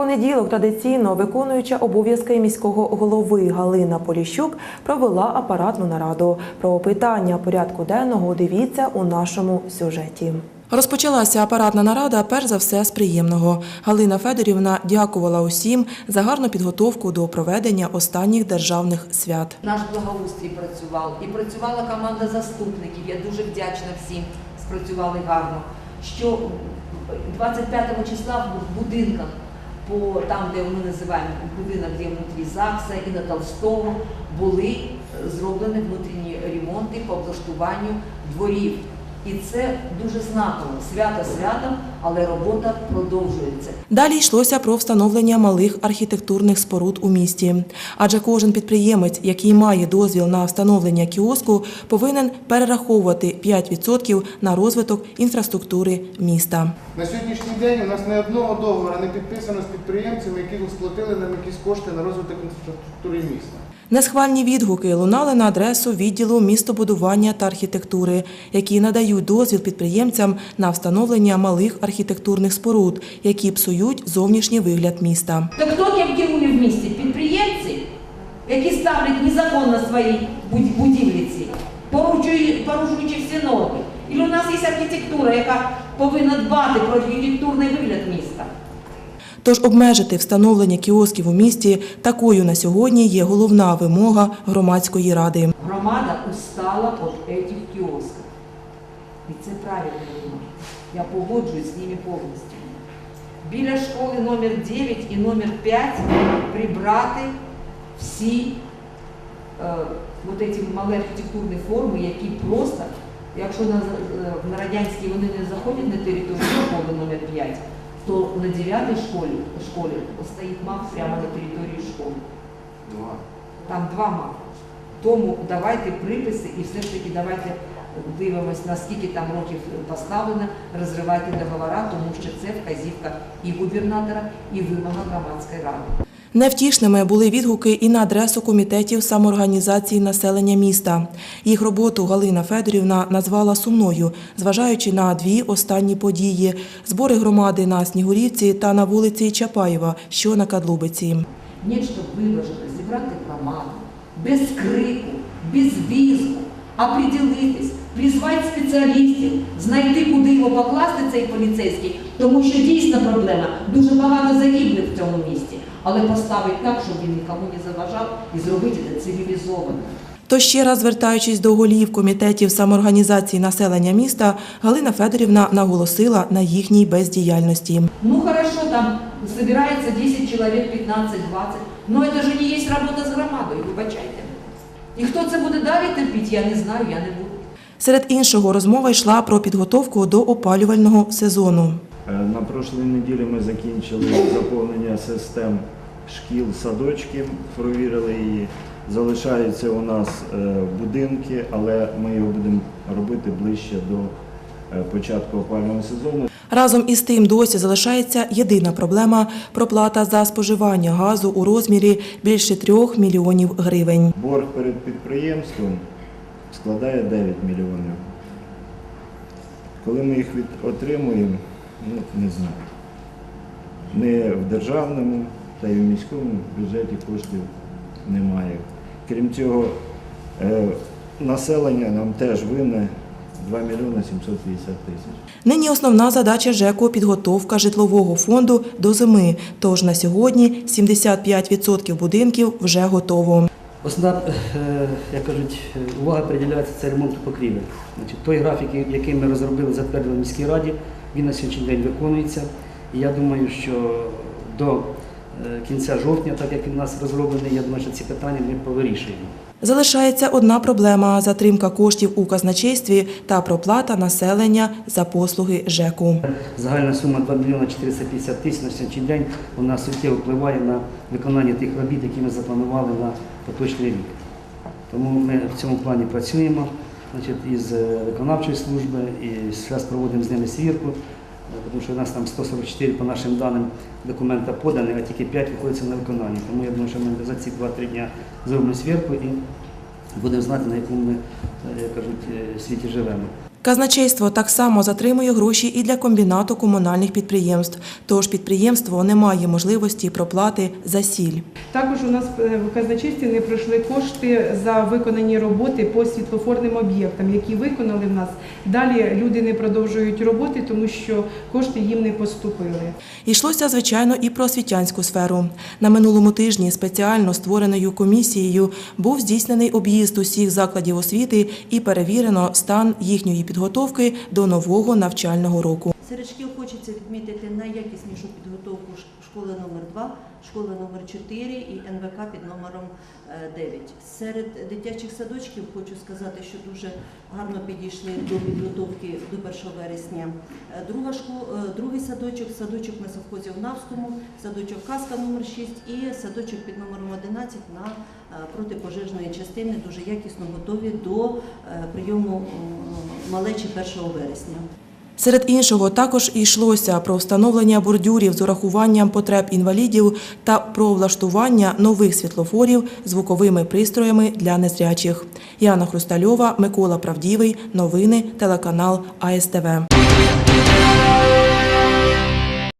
понеділок традиційно виконуюча обов'язки міського голови Галина Поліщук провела апаратну нараду. Про питання порядку денного дивіться у нашому сюжеті. Розпочалася апаратна нарада перш за все з приємного. Галина Федорівна дякувала усім за гарну підготовку до проведення останніх державних свят. Наш благоустрій працював і працювала команда заступників. Я дуже вдячна всім, спрацювали гарно. Що 25 числа в будинках, по там, де ми називаємо будинок, де внутрі ЗАГСа і на Толстому були е, зроблені внутрішні ремонти по облаштуванню дворів. І це дуже знаково. Свято святом, але робота продовжується. Далі йшлося про встановлення малих архітектурних споруд у місті. Адже кожен підприємець, який має дозвіл на встановлення кіоску, повинен перераховувати 5% на розвиток інфраструктури міста. На сьогоднішній день у нас ні одного договору не підписано з підприємцями, які сплатили нам якісь кошти на розвиток інфраструктури міста. Несхвальні відгуки лунали на адресу відділу містобудування та архітектури, які надають дозвіл підприємцям на встановлення малих архітектурних споруд, які псують зовнішній вигляд міста. То хто ким керує в місті? Підприємці, які ставлять незаконно свої буд- будівлі порушуючи всі норми. І у нас є архітектура, яка повинна дбати про архітектурний вигляд міста. Тож обмежити встановлення кіосків у місті такою на сьогодні є головна вимога громадської ради. Громада устала від цих кіосків. І це правильно вимога. Я погоджуюсь з ними повністю. Біля школи номер 9 і номер 5 прибрати всі е, от ці малі архітектурні форми, які просто, якщо на, е, на радянській вони не заходять на територію школи номер 5, то на 9 школі, школе стоїть мap прямо на території школи. Два. Там два мапи. Тому давайте приписи і все ж таки давайте дивимось, наскільки там років поставлено, розривайте договора, тому що це вказівка і губернатора, і вимога громадської ради. Невтішними були відгуки і на адресу комітетів самоорганізації населення міста. Їх роботу Галина Федорівна назвала сумною, зважаючи на дві останні події: збори громади на Снігурівці та на вулиці Чапаєва, що на Кадлубиці. Ні, щоб виважено зібрати громаду, без крику, без візку, оприділитись, призвати спеціалістів, знайти, куди його покласти цей поліцейський, тому що дійсно проблема. Дуже багато загиблих в цьому місті, але поставити так, щоб він нікому не заважав і зробити це цивілізовано. То ще раз звертаючись до голів комітетів самоорганізації населення міста, Галина Федорівна наголосила на їхній бездіяльності. Ну хорошо, там собирается 10 человек, 15-20, но это же не есть работа з громадою, вибачайте. І хто це буде далі терпіти, я не знаю, я не буду. Серед іншого розмова йшла про підготовку до опалювального сезону. Е, На прошлій неділі ми закінчили заповнення систем шкіл, садочків, провірили її. Залишаються у нас е, будинки, але ми його будемо робити ближче до е, початку опалювального сезону. Разом із тим досі залишається єдина проблема проплата за споживання газу у розмірі більше трьох мільйонів гривень. Борг перед підприємством складає 9 мільйонів. Коли ми їх отримуємо, ну не знаю. Не в державному та й в міському бюджеті коштів немає. Крім цього, е, населення нам теж винне 2 мільйони 750 тисяч. Нині основна задача ЖЕКу – підготовка житлового фонду до зими. Тож на сьогодні 75% будинків вже готово. Основна, е, як кажуть, е, увага приділяється це ремонту покрівель. Той графік, який ми розробили, затвердили в міській раді, він на сьогоднішній день виконується. І я думаю, що до е, кінця жовтня, так як він у нас розроблений, я думаю, що ці питання ми повирішуємо. Залишається одна проблема – затримка коштів у казначействі та проплата населення за послуги ЖЕКу. Загальна сума 2 мільйони 450 тисяч на сьогоднішній день вона суттєво впливає на виконання тих робіт, які ми запланували на поточний рік. Тому ми в цьому плані працюємо значить, із е, виконавчої служби і зараз проводимо з ними свірку, е, тому що у нас там 144 по нашим даним документа подані, а тільки 5 виходиться на виконання. Тому я думаю, що ми за ці 2-3 дні зробимо свірку і будемо знати, на якому ми, е, як кажуть, е, світі живемо. Казначейство так само затримує гроші і для комбінату комунальних підприємств, тож підприємство не має можливості проплати за сіль. Також у нас е, в казначействі не пройшли кошти за виконані роботи по світлофорним об'єктам, які виконали в нас. Далі люди не продовжують роботи, тому що кошти їм не поступили. Йшлося, звичайно, і про освітянську сферу. На минулому тижні спеціально створеною комісією був здійснений об'їзд усіх закладів освіти і перевірено стан їхньої підготовки до нового навчального року. Серед шкіл хочеться відмітити найякіснішу підготовку школи номер 2 школи номер 4 і НВК під номером е, 9. Серед дитячих садочків хочу сказати, що дуже гарно підійшли до підготовки до 1 вересня. Е, Друга школа, другий садочок, садочок на совхозі в Навському, садочок Казка номер 6 і садочок під номером 11 на е, протипожежної частини дуже якісно готові до е, прийому малечі 1 вересня. Серед іншого також йшлося про встановлення бордюрів з урахуванням потреб інвалідів та про влаштування нових світлофорів звуковими пристроями для незрячих. Яна Хрустальова, Микола Правдівий. Новини телеканал АСТВ.